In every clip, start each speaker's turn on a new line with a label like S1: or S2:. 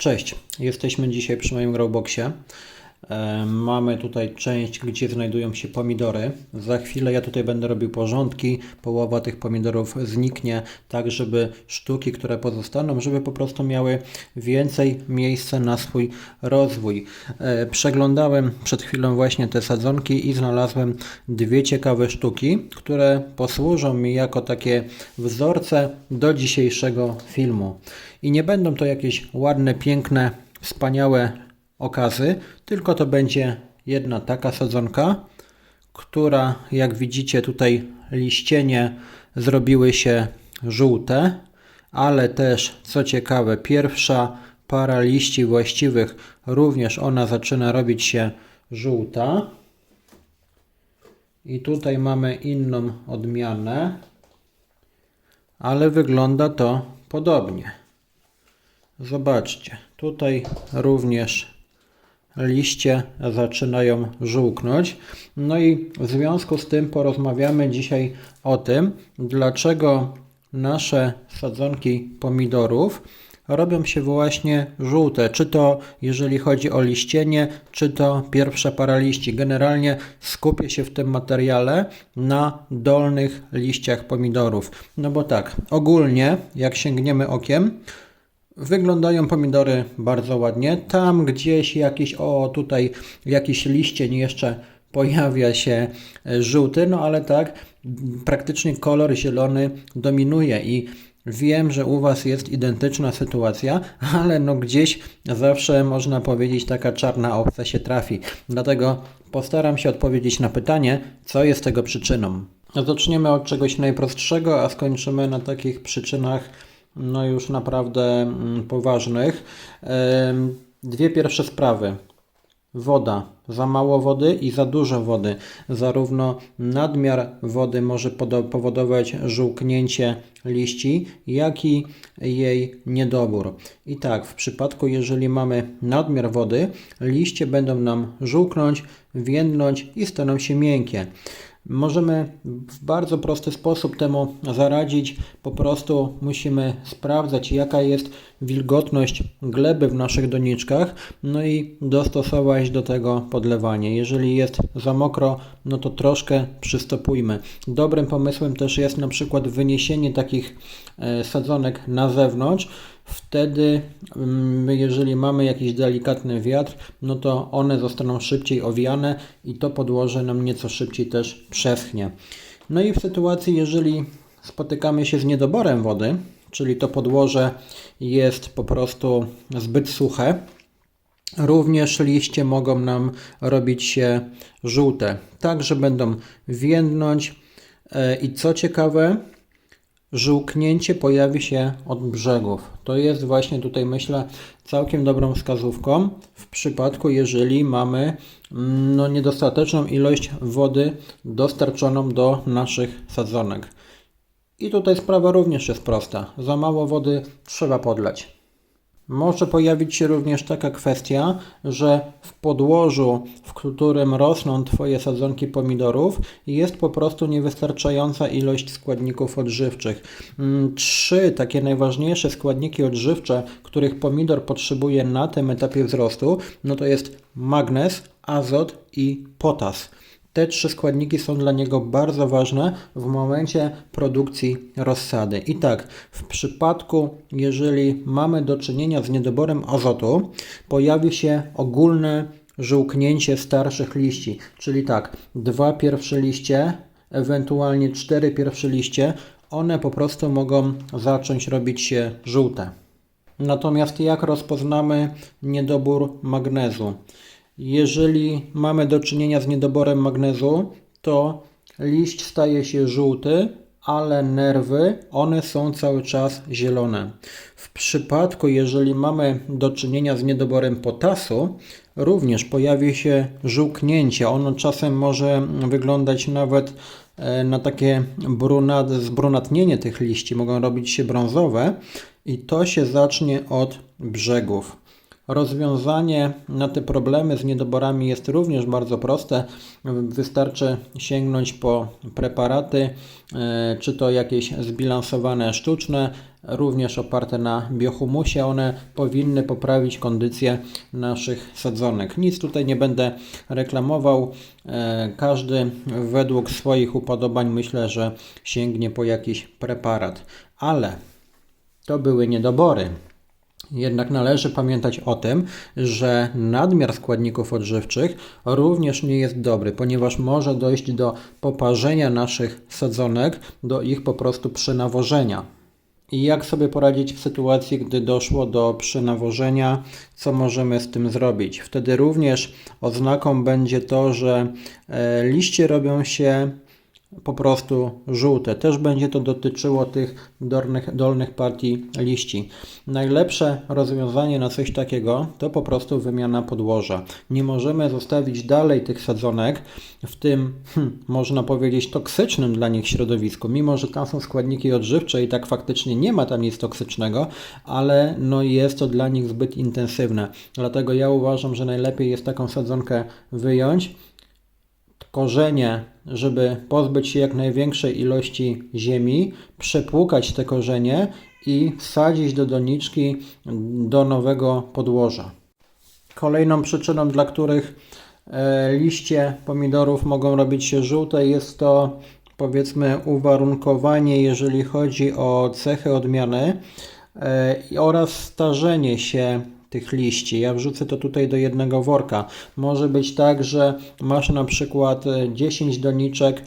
S1: Cześć, jesteśmy dzisiaj przy moim growboxie. E, Mamy tutaj część, gdzie znajdują się pomidory. Za chwilę ja tutaj będę robił porządki. Połowa tych pomidorów zniknie, tak żeby sztuki, które pozostaną, żeby po prostu miały więcej miejsca na swój rozwój. E, Przeglądałem przed chwilą właśnie te sadzonki i znalazłem dwie ciekawe sztuki, które posłużą mi jako takie wzorce do dzisiejszego filmu. I nie będą to jakieś ładne, piękne, wspaniałe okazy, tylko to będzie jedna taka sadzonka, która jak widzicie tutaj liścienie zrobiły się żółte, ale też co ciekawe pierwsza para liści właściwych również ona zaczyna robić się żółta. I tutaj mamy inną odmianę, ale wygląda to podobnie. Zobaczcie, tutaj również liście zaczynają żółknąć. No i w związku z tym porozmawiamy dzisiaj o tym, dlaczego nasze sadzonki pomidorów robią się właśnie żółte. Czy to jeżeli chodzi o liścienie, czy to pierwsza para liści. Generalnie skupię się w tym materiale na dolnych liściach pomidorów. No bo tak, ogólnie jak sięgniemy okiem, Wyglądają pomidory bardzo ładnie. Tam gdzieś jakiś, o tutaj jakiś liścień jeszcze pojawia się e, żółty, no ale tak, praktycznie kolor zielony dominuje i wiem, że u Was jest identyczna sytuacja, ale no gdzieś zawsze można powiedzieć taka czarna owca się trafi. Dlatego postaram się odpowiedzieć na pytanie, co jest tego przyczyną. Zaczniemy od czegoś najprostszego, a skończymy na takich przyczynach no już naprawdę mm, poważnych. Dwie pierwsze sprawy. Woda. Za mało wody i za dużo wody. Zarówno nadmiar wody może powodować żółknięcie liści, jak i jej niedobór. I tak, w przypadku, jeżeli mamy nadmiar wody, liście będą nam żółknąć, więdnąć i staną się miękkie. Możemy w bardzo prosty sposób temu zaradzić. Po prostu musimy sprawdzać, jaka jest wilgotność gleby w naszych doniczkach, no i dostosować do tego podlewanie. Jeżeli jest za mokro, no to troszkę przystopujmy. Dobrym pomysłem też jest na przykład wyniesienie takich e, sadzonek na zewnątrz. Wtedy, mm, jeżeli mamy jakiś delikatny wiatr, no to one zostaną szybciej owiane i to podłoże nam nieco szybciej też przeschnie. No i w sytuacji, jeżeli spotykamy się z niedoborem wody, czyli to podłoże jest po prostu zbyt suche, Również liście mogą nam robić się żółte, tak że będą więdnąć e, i co ciekawe, żółknięcie pojawi się od brzegów. To jest właśnie tutaj myślę całkiem dobrą wskazówką w przypadku, jeżeli mamy mm, no, niedostateczną ilość wody dostarczoną do naszych sadzonek. I tutaj sprawa również jest prosta. Za mało wody trzeba podlać. Może pojawić się również taka kwestia, że w podłożu, w którym rosną Twoje sadzonki pomidorów, jest po prostu niewystarczająca ilość składników odżywczych. Mm, Trzy takie najważniejsze składniki odżywcze, których pomidor potrzebuje na tym etapie wzrostu, no to jest magnez, azot i potas. Te trzy składniki są dla niego bardzo ważne w momencie produkcji rozsady. I tak, w przypadku, jeżeli mamy do czynienia z niedoborem azotu, pojawi się ogólne żółknięcie starszych liści. Czyli tak, dwa pierwsze liście, ewentualnie cztery pierwsze liście, one po prostu mogą zacząć robić się żółte. Natomiast jak rozpoznamy niedobór magnezu? Jeżeli mamy do czynienia z niedoborem magnezu, to liść staje się żółty, ale nerwy, one są cały czas zielone. W przypadku, jeżeli mamy do czynienia z niedoborem potasu, również pojawi się żółknięcie. Ono czasem może wyglądać nawet e, na takie brunat, zbrunatnienie tych liści, mogą robić się brązowe i to się zacznie od brzegów. Rozwiązanie na te problemy z niedoborami jest również bardzo proste. Wystarczy sięgnąć po preparaty, e, czy to jakieś zbilansowane sztuczne, również oparte na biohumusie. One powinny poprawić kondycję naszych sadzonek. Nic tutaj nie będę reklamował. E, Każdy według swoich upodobań myślę, że sięgnie po jakiś preparat. Ale to były niedobory. Jednak należy pamiętać o tym, że nadmiar składników odżywczych również nie jest dobry, ponieważ może dojść do poparzenia naszych sadzonek, do ich po prostu przynawożenia. I jak sobie poradzić w sytuacji, gdy doszło do przynawożenia, co możemy z tym zrobić? Wtedy również oznaką będzie to, że e, liście robią się po prostu żółte. Też będzie to dotyczyło tych dolnych, dolnych partii liści. Najlepsze rozwiązanie na coś takiego to po prostu wymiana podłoża. Nie możemy zostawić dalej tych sadzonek w tym, hm, można powiedzieć, toksycznym dla nich środowisku. Mimo, że tam są składniki odżywcze i tak faktycznie nie ma tam nic toksycznego, ale no jest to dla nich zbyt intensywne. Dlatego ja uważam, że najlepiej jest taką sadzonkę wyjąć korzenie, żeby pozbyć się jak największej ilości ziemi, przepłukać te korzenie i wsadzić do doniczki do nowego podłoża. Kolejną przyczyną, dla których e, liście pomidorów mogą robić się żółte, jest to powiedzmy uwarunkowanie, jeżeli chodzi o cechy odmiany e, oraz starzenie się tych liści. Ja wrzucę to tutaj do jednego worka. Może być tak, że masz na przykład e, 10 doniczek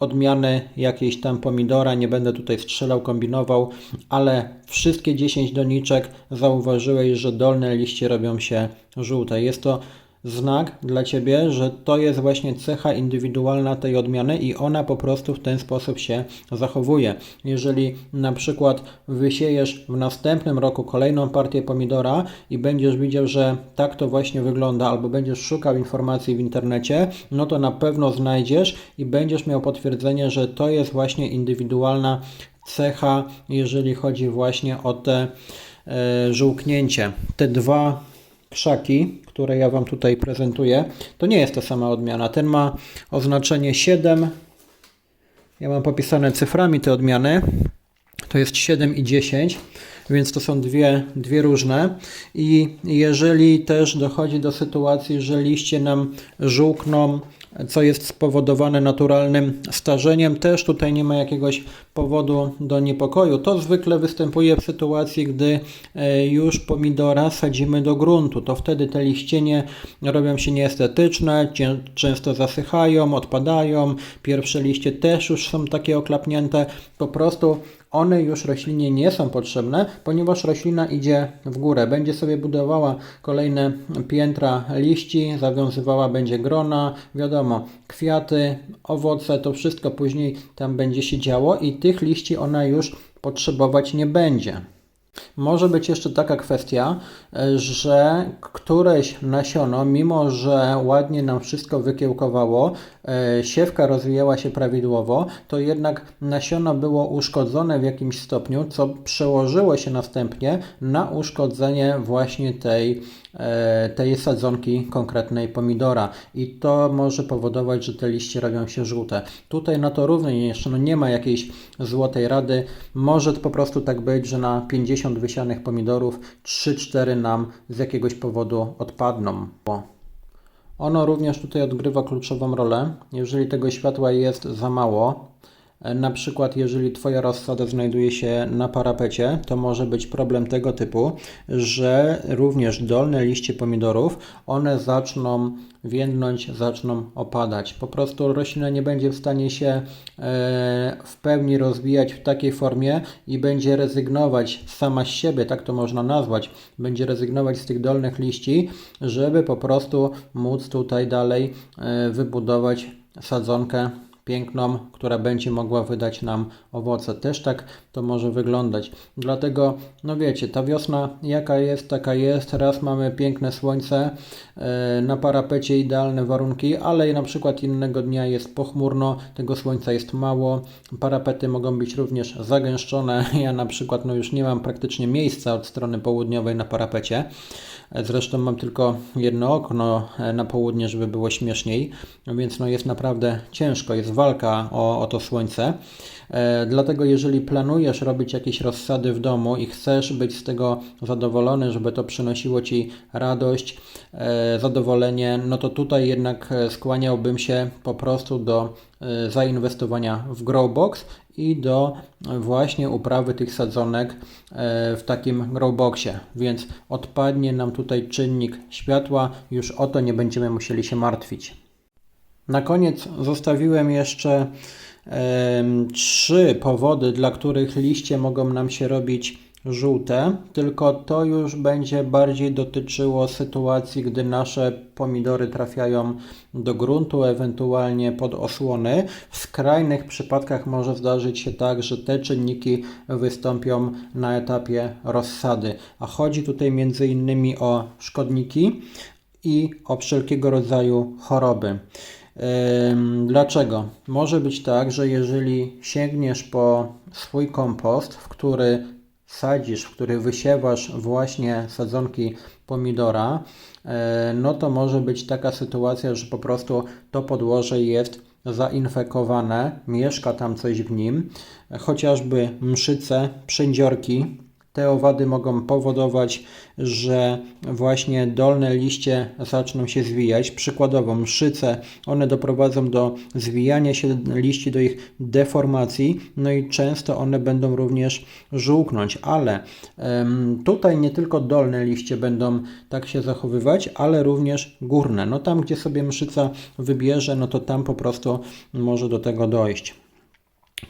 S1: odmiany jakiejś tam pomidora, nie będę tutaj strzelał, kombinował, ale wszystkie 10 doniczek zauważyłeś, że dolne liście robią się żółte. Jest to znak dla Ciebie, że to jest właśnie cecha indywidualna tej odmiany i ona po prostu w ten sposób się zachowuje. Jeżeli na przykład wysiejesz w następnym roku kolejną partię pomidora i będziesz widział, że tak to właśnie wygląda, albo będziesz szukał informacji w internecie, no to na pewno znajdziesz i będziesz miał potwierdzenie, że to jest właśnie indywidualna cecha, jeżeli chodzi właśnie o te e, żółknięcie. Te dwa krzaki, które ja Wam tutaj prezentuję, to nie jest ta sama odmiana. Ten ma oznaczenie 7. Ja mam popisane cyframi te odmiany. To jest 7 i 10, więc to są dwie, dwie różne. I jeżeli też dochodzi do sytuacji, że liście nam żółkną, co jest spowodowane naturalnym starzeniem, też tutaj nie ma jakiegoś powodu do niepokoju. To zwykle występuje w sytuacji, gdy e, już pomidora sadzimy do gruntu. To wtedy te liścienie robią się nieestetyczne, często zasychają, odpadają. Pierwsze liście też już są takie oklapnięte. Po prostu one już roślinie nie są potrzebne, ponieważ roślina idzie w górę. Będzie sobie budowała kolejne piętra liści, zawiązywała będzie grona, wiadomo, kwiaty, owoce, to wszystko później tam będzie się działo i tych liści ona już potrzebować nie będzie. Może być jeszcze taka kwestia, e, że któreś nasiono, mimo że ładnie nam wszystko wykiełkowało, e, siewka rozwijała się prawidłowo, to jednak nasiono było uszkodzone w jakimś stopniu, co przełożyło się następnie na uszkodzenie właśnie tej, e, tej sadzonki konkretnej pomidora. I to może powodować, że te liście robią się żółte. Tutaj na to również no nie ma jakiejś złotej rady. Może po prostu tak być, że na 50 wysianych pomidorów 3-4 nam z jakiegoś powodu odpadną. Ono również tutaj odgrywa kluczową rolę. Jeżeli tego światła jest za mało, na przykład jeżeli Twoja rozsada znajduje się na parapecie, to może być problem tego typu, że również dolne liście pomidorów, one zaczną więdnąć, zaczną opadać. Po prostu roślina nie będzie w stanie się e, w pełni rozwijać w takiej formie i będzie rezygnować sama z siebie, tak to można nazwać, będzie rezygnować z tych dolnych liści, żeby po prostu móc tutaj dalej e, wybudować sadzonkę piękną, która będzie mogła wydać nam owoce. Też tak to może wyglądać. Dlatego, no wiecie, ta wiosna jaka jest, taka jest. Raz mamy piękne słońce, e, na parapecie idealne warunki, ale na przykład innego dnia jest pochmurno, tego słońca jest mało. Parapety mogą być również zagęszczone. Ja na przykład no już nie mam praktycznie miejsca od strony południowej na parapecie. Zresztą mam tylko jedno okno e, na południe, żeby było śmieszniej, no więc no jest naprawdę ciężko, jest walka o, o to słońce. E, dlatego jeżeli planujesz robić jakieś rozsady w domu i chcesz być z tego zadowolony, żeby to przynosiło Ci radość, e, zadowolenie, no to tutaj jednak e, skłaniałbym się po prostu do zainwestowania w Growbox i do właśnie uprawy tych sadzonek w takim growboxie. Więc odpadnie nam tutaj czynnik światła, już o to nie będziemy musieli się martwić. Na koniec zostawiłem jeszcze trzy powody, dla których liście mogą nam się robić żółte, tylko to już będzie bardziej dotyczyło sytuacji, gdy nasze pomidory trafiają do gruntu, ewentualnie pod osłony. W skrajnych przypadkach może zdarzyć się tak, że te czynniki wystąpią na etapie rozsady, a chodzi tutaj innymi o szkodniki i o wszelkiego rodzaju choroby. Dlaczego? Może być tak, że jeżeli sięgniesz po swój kompost, w który sadzisz, w który wysiewasz właśnie sadzonki pomidora, e, no to może być taka sytuacja, że po prostu to podłoże jest zainfekowane, mieszka tam coś w nim, chociażby mszyce, przędziorki, te owady mogą powodować, że właśnie dolne liście zaczną się zwijać. Przykładowo mszyce, one doprowadzą do zwijania się liści, do ich deformacji, no i często one będą również żółknąć, ale tutaj nie tylko dolne liście będą tak się zachowywać, ale również górne. No tam, gdzie sobie mszyca wybierze, no to tam po prostu może do tego dojść.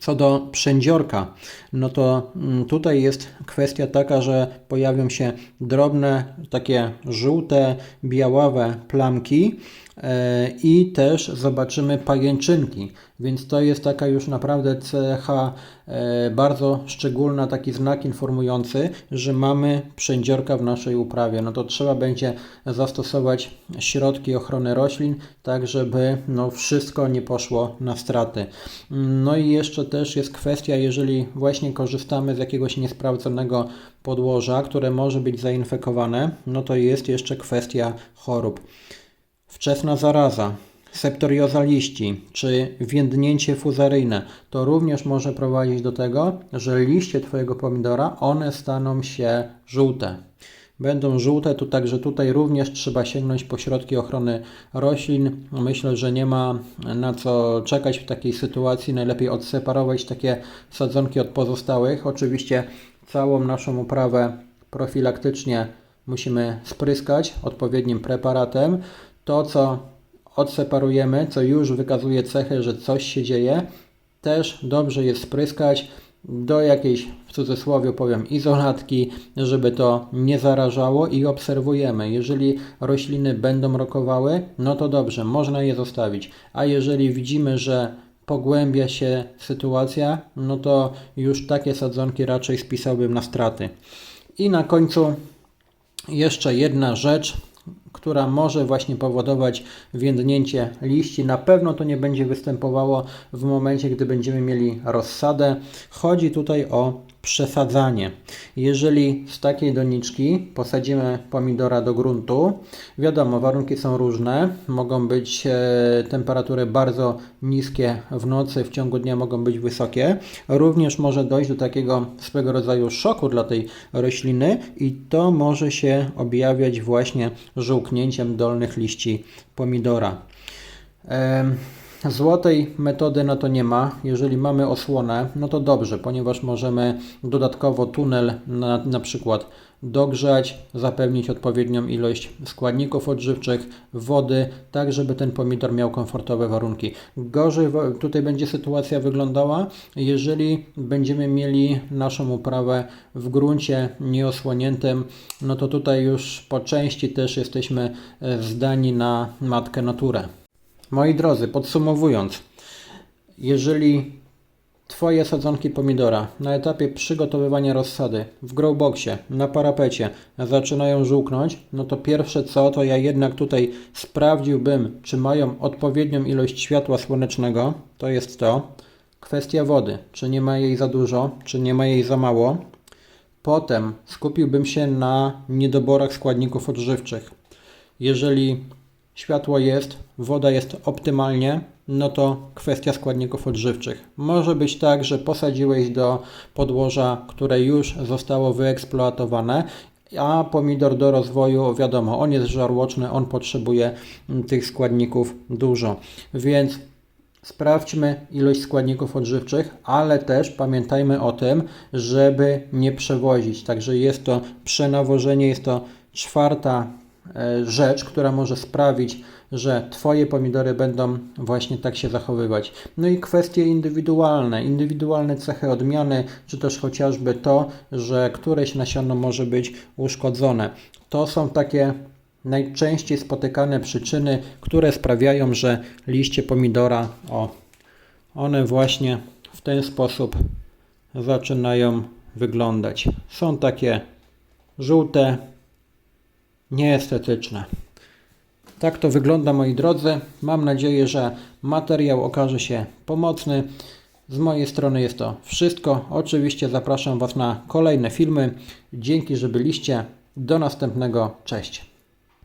S1: Co do przędziorka, no to mm, tutaj jest kwestia taka, że pojawią się drobne, takie żółte, białawe plamki i też zobaczymy pajęczynki, więc to jest taka już naprawdę cecha e, bardzo szczególna, taki znak informujący, że mamy przędziorka w naszej uprawie. No to trzeba będzie zastosować środki ochrony roślin, tak żeby no, wszystko nie poszło na straty. No i jeszcze też jest kwestia, jeżeli właśnie korzystamy z jakiegoś niesprawdzonego podłoża, które może być zainfekowane, no to jest jeszcze kwestia chorób. Wczesna zaraza, septorioza liści czy więdnięcie fuzaryjne to również może prowadzić do tego, że liście Twojego pomidora one staną się żółte. Będą żółte, to także tutaj również trzeba sięgnąć po środki ochrony roślin. Myślę, że nie ma na co czekać w takiej sytuacji. Najlepiej odseparować takie sadzonki od pozostałych. Oczywiście całą naszą uprawę profilaktycznie musimy spryskać odpowiednim preparatem. To, co odseparujemy, co już wykazuje cechę, że coś się dzieje, też dobrze jest spryskać do jakiejś, w cudzysłowie powiem, izolatki, żeby to nie zarażało i obserwujemy. Jeżeli rośliny będą rokowały, no to dobrze, można je zostawić. A jeżeli widzimy, że pogłębia się sytuacja, no to już takie sadzonki raczej spisałbym na straty. I na końcu jeszcze jedna rzecz, która może właśnie powodować więdnięcie liści. Na pewno to nie będzie występowało w momencie, gdy będziemy mieli rozsadę. Chodzi tutaj o przesadzanie. Jeżeli z takiej doniczki posadzimy pomidora do gruntu, wiadomo, warunki są różne. Mogą być e, temperatury bardzo niskie w nocy, w ciągu dnia mogą być wysokie. Również może dojść do takiego swego rodzaju szoku dla tej rośliny i to może się objawiać właśnie żółknięciem dolnych liści pomidora. Złotej metody na to nie ma. Jeżeli mamy osłonę, no to dobrze, ponieważ możemy dodatkowo tunel na, na przykład dogrzać, zapewnić odpowiednią ilość składników odżywczych, wody, tak żeby ten pomidor miał komfortowe warunki. Gorzej tutaj będzie sytuacja wyglądała, jeżeli będziemy mieli naszą uprawę w gruncie nieosłoniętym, no to tutaj już po części też jesteśmy e, zdani na matkę naturę. Moi drodzy, podsumowując, jeżeli Twoje sadzonki pomidora na etapie przygotowywania rozsady w growboxie, na parapecie zaczynają żółknąć, no to pierwsze co, to ja jednak tutaj sprawdziłbym, czy mają odpowiednią ilość światła słonecznego, to jest to. Kwestia wody, czy nie ma jej za dużo, czy nie ma jej za mało. Potem skupiłbym się na niedoborach składników odżywczych. Jeżeli światło jest, woda jest optymalnie, no to kwestia składników odżywczych. Może być tak, że posadziłeś do podłoża, które już zostało wyeksploatowane, a pomidor do rozwoju, wiadomo, on jest żarłoczny, on potrzebuje mm, tych składników dużo. Więc Sprawdźmy ilość składników odżywczych, ale też pamiętajmy o tym, żeby nie przewozić. Także jest to przenawożenie, jest to czwarta rzecz, która może sprawić, że Twoje pomidory będą właśnie tak się zachowywać. No i kwestie indywidualne, indywidualne cechy odmiany, czy też chociażby to, że któreś nasiono może być uszkodzone. To są takie najczęściej spotykane przyczyny, które sprawiają, że liście pomidora, o, one właśnie w ten sposób zaczynają wyglądać. Są takie żółte, nieestetyczne. Tak to wygląda, moi drodzy. Mam nadzieję, że materiał okaże się pomocny. Z mojej strony jest to wszystko. Oczywiście zapraszam Was na kolejne filmy. Dzięki, że byliście. Do następnego. Cześć.